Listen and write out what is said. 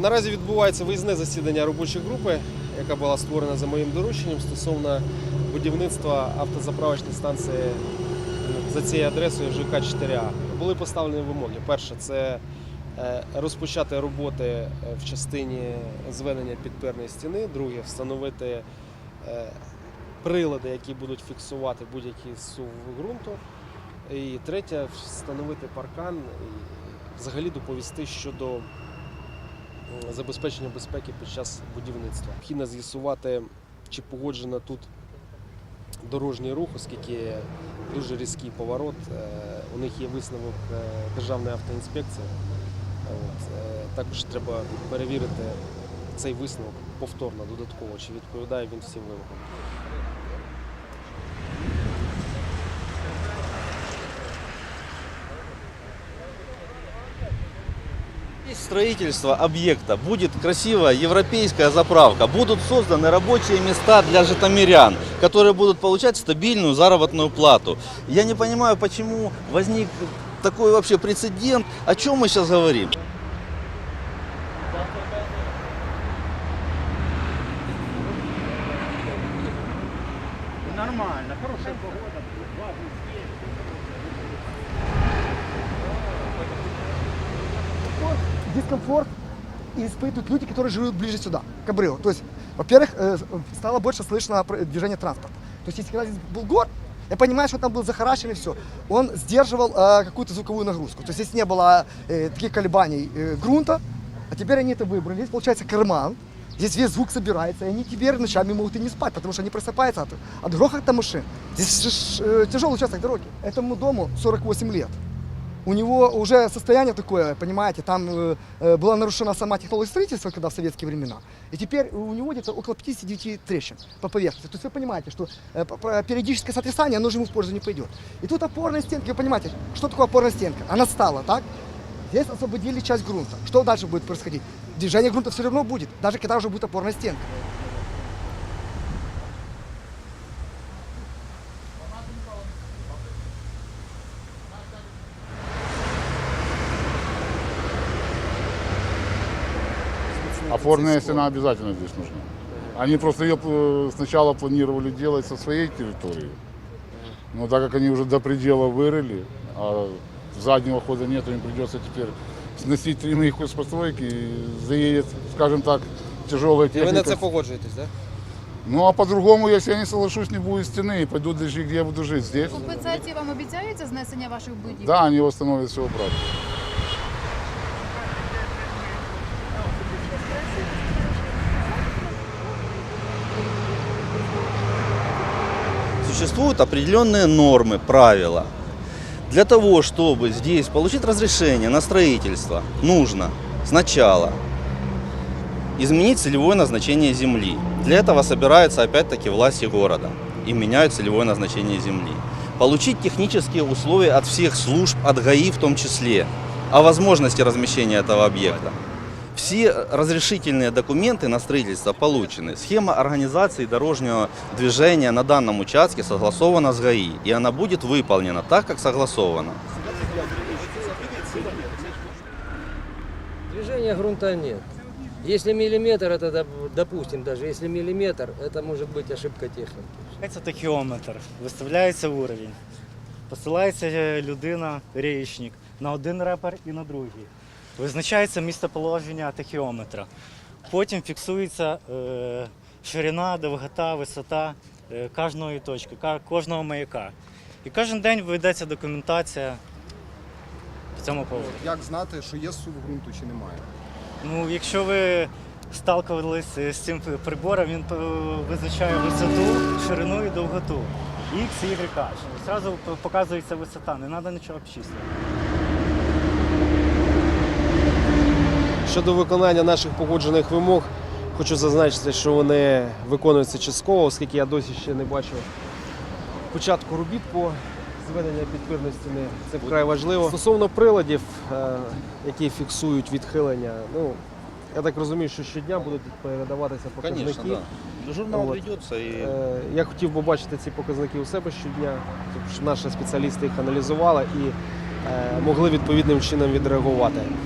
Наразі відбувається виїзне засідання робочої групи, яка була створена за моїм дорученням стосовно будівництва автозаправочної станції за цією адресою ЖК 4А. Були поставлені вимоги. Перше, це е, розпочати роботи е, в частині зведення підпірної стіни. Друге, встановити е, прилади, які будуть фіксувати будь-який сув ґрунту. І третє, встановити паркан і взагалі доповісти щодо забезпечення безпеки під час будівництва. Необхідно з'ясувати, чи погоджено тут дорожній рух, оскільки дуже різкий поворот. Е, У них є висновок е, Державної автоінспекції. Е, Також треба перевірити цей висновок повторно, додатково, чи відповідає він всім вимогам. Строительство объекта, будет красивая европейская заправка, будут созданы рабочие места для житомирян, которые будут получать стабильную заработную плату. Я не понимаю, почему возник такой вообще прецедент, о чем мы сейчас говорим. Нормально, хорошая погода. Дискомфорт и испытывают люди, которые живут ближе сюда, к обрыву. То есть, во-первых, э, стало больше слышно движение транспорта. То есть, если когда здесь был гор, я понимаю, что там был захарашен и все. Он сдерживал э, какую-то звуковую нагрузку. То есть, здесь не было э, таких колебаний э, грунта, а теперь они это выбрали. Здесь получается карман, здесь весь звук собирается, и они теперь ночами могут и не спать, потому что они просыпаются от, от грохота машин. Здесь э, тяжелый участок дороги. Этому дому 48 лет. У него уже состояние такое, понимаете, там э, э, была нарушена сама технология строительства, когда в советские времена, и теперь у него где-то около 59 трещин по поверхности. То есть вы понимаете, что э, п- п- периодическое сотрясание, оно же ему в пользу не пойдет. И тут опорная стенка, вы понимаете, что такое опорная стенка? Она стала, так? Здесь освободили часть грунта. Что дальше будет происходить? Движение грунта все равно будет, даже когда уже будет опорная стенка. Опорная стена обязательно здесь нужна. Они просто ее э, сначала планировали делать со своей территории. Но так как они уже до предела вырыли, а заднего хода нет, им придется теперь сносить три моих постройки и заедет, скажем так, тяжелая І ви на техника. це погоджуєтесь, так? Ну а по-другому, если я не соглашусь, не будет стены, и пойду даже где я буду жить здесь. Компенсації вам обіцяються знесення ваших будівель? Да, они восстановят все обратно. Существуют определенные нормы, правила. Для того, чтобы здесь получить разрешение на строительство, нужно сначала изменить целевое назначение земли. Для этого собираются опять-таки власти города и меняют целевое назначение земли. Получить технические условия от всех служб, от ГАИ в том числе, о возможности размещения этого объекта. Все разрешительные документы на строительство получены. Схема организации дорожного движения на данном участке согласована с ГАИ, и она будет выполнена так, как согласовано. Движения грунта нет. Если миллиметр, это доп- допустим даже, если миллиметр, это может быть ошибка техники. Це тахіометр, виставляється уровень. Посилається е, людина, річник, на один репер і на другий. Визначається місцеположення тахіометра. Потім фіксується е, ширина, довгота, висота е, кожної точки, кожного маяка. І кожен день ведеться документація по цьому поводу. Як знати, що є сув ґрунту чи немає? Ну, якщо ви сталкувалися з цим прибором, він е, визначає висоту, ширину і довготу. X, Y, H. Зразу показується висота, не треба нічого обчислювати. Щодо виконання наших погоджених вимог, хочу зазначити, що вони виконуються частково, оскільки я досі ще не бачив початку робіт по зведенню підпірної стіни. Це вкрай важливо. Стосовно приладів, е, які фіксують відхилення, ну я так розумію, що щодня будуть передаватися показники. Конечно, да. Журнал ведется и Е, Я хотів би бачити ці показники у себе щодня, щоб наші спеціалісти їх аналізували і е, могли відповідним чином відреагувати.